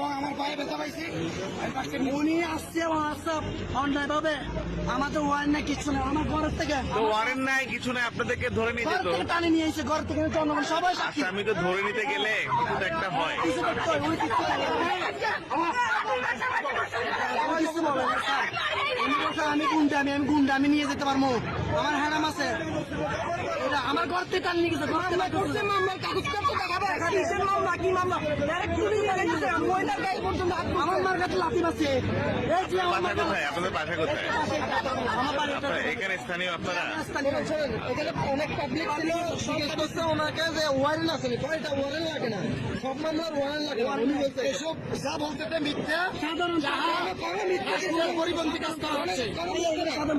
এবং আমার পায়ে ব্যথা পাইছি। আমি পাশে উনি আসছে ও অন্যায় ভাবে আমাদের ওয়ার না কিছু না আমার ঘরের থেকে তো ওয়ারেন্ট নাই কিছু নাই আপনাদেরকে ধরে নিয়ে যেত টানে নিয়ে এসে ঘর থেকে জনগণ সবাই সাক্ষী। আচ্ছা আমি তো ধরে নিতে গেলে কিছু তো একটা হয়। কিছু করতে হয়, উনি কিছু কিছু আমি গুন্ডা আমি আমি গুন্ডা আমি নিয়ে যেতে পারব। আমার হ্যারাম আছে থেকে টানে নিয়ে গেছে ঘর করছে। মামলার কাগজপত্র দেখাবে কিসের মামলা কি মামলা Direct পুলিশ লাগাইছে, মহিলার গায়ে পর্যন্ত আমার মার কাছে লাথি মারছে এই যে আমার মার কোথায় আপনাদের বাসা কোথায় আমার বাড়ি এখানে স্থানীয় আপনারা এখানে অনেক পাবলিক ছিল জিজ্ঞেস করছে ওনাকে যে ওয়ারেন্ট আছে নি কয় ওয়ারেন্ট লাগে না সব মামলার ওয়ারেন্ট লাগে উনি বলছে এসব যা বলতে মিথ্যা সাধারণ করে মিথ্যা পরিপন্থী কাজ করা হচ্ছে সাধারণ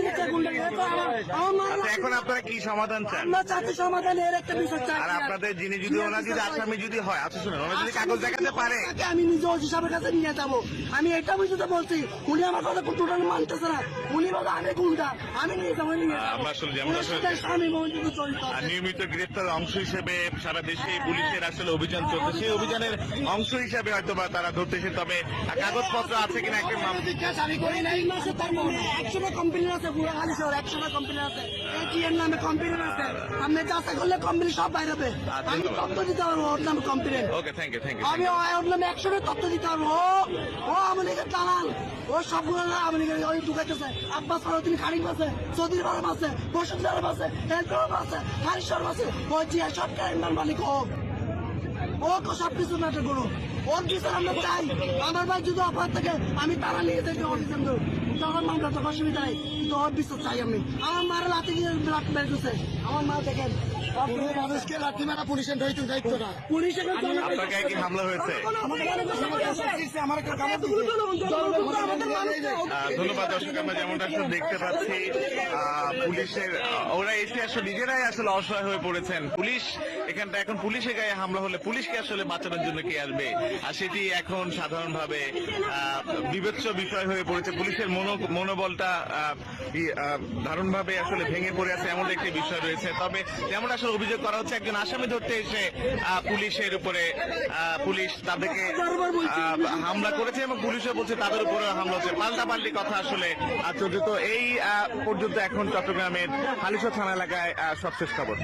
এখন আপনারা কি সমাধান চান আমরা চাচ্ছি সমাধানের একটা বিষয় চাই আর আপনাদের যিনি যদি যদি আসামি যদি হয় আচ্ছা শুনুন যদি কাগজ দেখাতে পারে আমি নিজে ওসি সাহেবের কাছে নিয়ে যাব আমি এটা বুঝতে বলছি উনি আমার কথা মানতেছে না উনি বলে আমি গুন্ডা আমি নিয়ে যাব আমরা আসলে যেমন। নিয়মিত গ্রেপ্তার অংশ হিসেবে সারা দেশে পুলিশের আসলে অভিযান চলছে সেই অভিযানের অংশ হিসেবে হয়তো বা তারা ধরতেছে তবে কাগজপত্র আছে কিনা একটা আমি করি নামে একশোটা আছে শহর একশোটা আছে। নামে আপনি করলে সব বাইরে হবে। আমি তথ্য দিতে পারব ওর নামে company okay thank you thank আমি ওর নামে একশোটা তথ্য দিতে পারব। ও ও আমলিকে দালাল। ও সবগুলো না আমলিকে ওই ঢুকাইতেছে। আব্বাস ফারুদ্দিন খারিক আছে চৌধুরী বারম আছে বসুন্ধরা আছে হেলথ আছে হারিশ্বর আছে। ও জিয়া সরকারের নাম মালিক ও। ও সবকিছু নাটক করো ওর বিচার আমরা চাই। আমার ভাই যদি অপরাধ থাকে আমি তারা নিয়ে যাই অডিশন মামলা অসুবিধা নাই কিন্তু ওর বিচার চাই আমি। আমার মারা লাতে গিয়ে ব্লাড বের করছে আমার মা দেখেন মানুষকে লাঠি মারা পুলিশের দায়িত্ব দায়িত্ব না। আপনার গায়ে কি হামলা হয়েছে? ধন্যবাদ দর্শক আমরা যেমনটা আসলে দেখতে পাচ্ছি আহ, পুলিশের ওরা এসে আসলে নিজেরাই আসলে অসহায় হয়ে পড়েছেন। পুলিশ এখানটা এখন পুলিশের গায়ে হামলা হলে পুলিশকে আসলে বাঁচানোর জন্য কে আসবে? আর সেটি এখন সাধারণভাবে বিবেচ্য বিষয় হয়ে পড়েছে। পুলিশের মনো, মনোবলটা দারুণভাবে আসলে ভেঙে পড়ে আছে এমন একটি বিষয় রয়েছে। তবে যেমন আসলে অভিযোগ করা হচ্ছে, একজন আসামি ধরতে এসে পুলিশের উপরে পুলিশ তাদেরকে হামলা করেছে এবং পুলিশও বলছে তাদের উপরে হামলা হচ্ছে। পাল্টাপাল্টি কথা আসলে চলছে। তো এই পর্যন্ত এখন চট্টগ্রামের হালিশা থানা এলাকায় সবশেষ খবর।